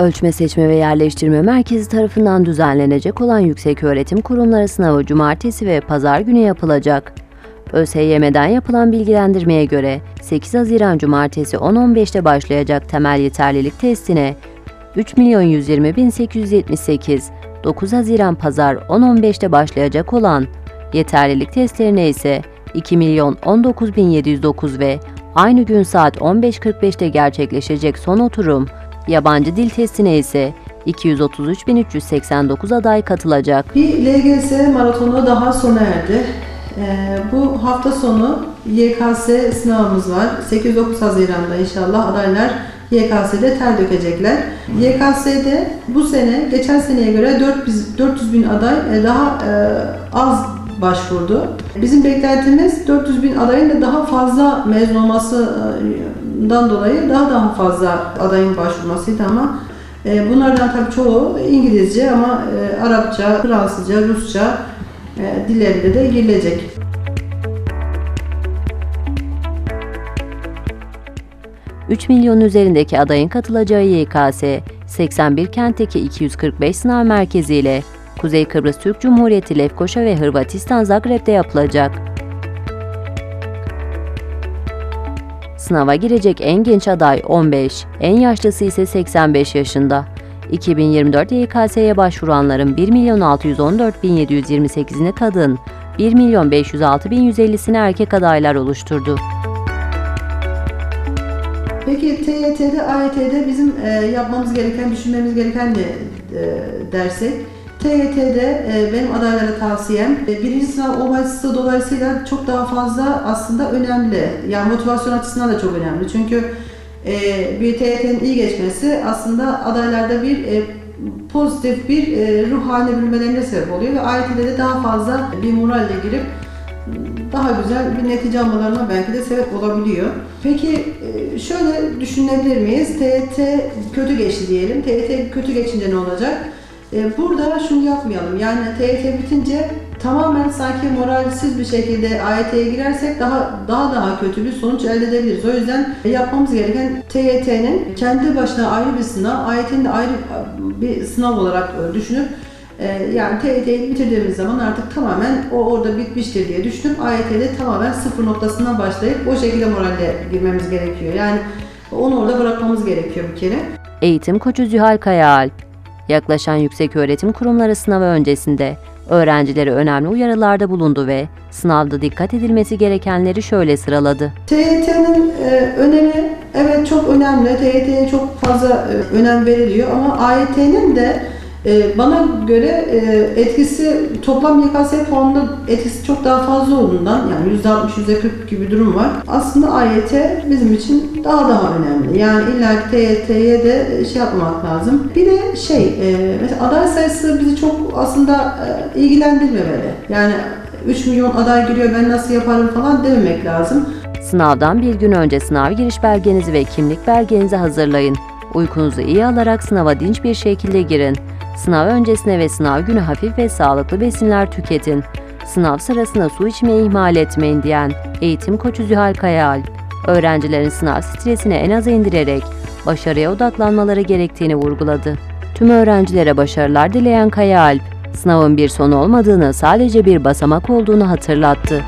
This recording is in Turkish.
Ölçme, Seçme ve Yerleştirme Merkezi tarafından düzenlenecek olan yükseköğretim kurumları sınavı cumartesi ve pazar günü yapılacak. ÖSYM'den yapılan bilgilendirmeye göre 8 Haziran Cumartesi 10.15'te başlayacak temel yeterlilik testine 3.120.878, 9 Haziran Pazar 10.15'te başlayacak olan yeterlilik testlerine ise 2.019.709 ve aynı gün saat 15.45'te gerçekleşecek son oturum, yabancı dil testine ise 233.389 aday katılacak. Bir LGS maratonu daha sona erdi. Ee, bu hafta sonu YKS sınavımız var. 8-9 Haziran'da inşallah adaylar YKS'de ter dökecekler. YKS'de bu sene geçen seneye göre 400, 400 bin aday e, daha e, az başvurdu. Bizim beklentimiz 400 bin adayın da daha fazla mezun olmasından dolayı daha daha fazla adayın başvurmasıydı ama e, bunlardan tabii çoğu İngilizce ama e, Arapça, Fransızca, Rusça e, dillerinde de girilecek. Üç milyon üzerindeki adayın katılacağı YKS, 81 kentteki 245 sınav merkeziyle Kuzey Kıbrıs Türk Cumhuriyeti Lefkoşa ve Hırvatistan Zagreb'de yapılacak. Sınava girecek en genç aday 15, en yaşlısı ise 85 yaşında. 2024 YKS'ye başvuranların 1 milyon 614 bin 728'ini kadın, 1 milyon 506 bin 150'sini erkek adaylar oluşturdu. Peki TYT'de, AYT'de bizim e, yapmamız gereken, düşünmemiz gereken ne e, dersek? TYT'de e, benim adaylara tavsiyem, e, birinci sınav olması dolayısıyla çok daha fazla aslında önemli. Yani motivasyon açısından da çok önemli. Çünkü e, bir TYT'nin iyi geçmesi aslında adaylarda bir e, pozitif bir e, ruh haline bürünmelerine sebep oluyor ve AYT'de de daha fazla bir moralle girip daha güzel bir netice almalarına belki de sebep olabiliyor. Peki e, şöyle düşünebilir miyiz? TYT kötü geçti diyelim. TYT kötü geçince ne olacak? E, Burada şunu yapmayalım. Yani TYT bitince tamamen sanki moralsiz bir şekilde AYT'ye girersek daha daha daha kötü bir sonuç elde edebiliriz. O yüzden yapmamız gereken TYT'nin kendi başına ayrı bir sınav, AYT'nin de ayrı bir sınav olarak düşünüp ee, yani TYT'yi bitirdiğimiz zaman artık tamamen o orada bitmiştir diye düşünüp AYT'de tamamen sıfır noktasından başlayıp o şekilde moralle girmemiz gerekiyor. Yani onu orada bırakmamız gerekiyor bir kere. Eğitim koçu Zühal Kayaalp, yaklaşan yükseköğretim kurumları sınavı öncesinde öğrencilere önemli uyarılarda bulundu ve sınavda dikkat edilmesi gerekenleri şöyle sıraladı. TYT'nin e, önemi evet çok önemli. TYT'ye çok fazla e, önem veriliyor ama AYT'nin de e, bana göre e, etkisi toplam YKS puanında etkisi çok daha fazla olduğundan yani %60 %40 gibi bir durum var. Aslında AYT bizim için daha daha önemli. Yani illa TYT'ye de şey yapmak lazım. Bir de şey e, mesela aday sayısı bizi çok aslında e, ilgilendirmemeli. Yani 3 milyon aday giriyor ben nasıl yaparım falan dememek lazım. Sınavdan bir gün önce sınav giriş belgenizi ve kimlik belgenizi hazırlayın. Uykunuzu iyi alarak sınava dinç bir şekilde girin. Sınav öncesine ve sınav günü hafif ve sağlıklı besinler tüketin. Sınav sırasında su içmeyi ihmal etmeyin diyen eğitim koçu Zühal Kayaalp, öğrencilerin sınav stresini en aza indirerek başarıya odaklanmaları gerektiğini vurguladı. Tüm öğrencilere başarılar dileyen Kayaalp, sınavın bir sonu olmadığını sadece bir basamak olduğunu hatırlattı.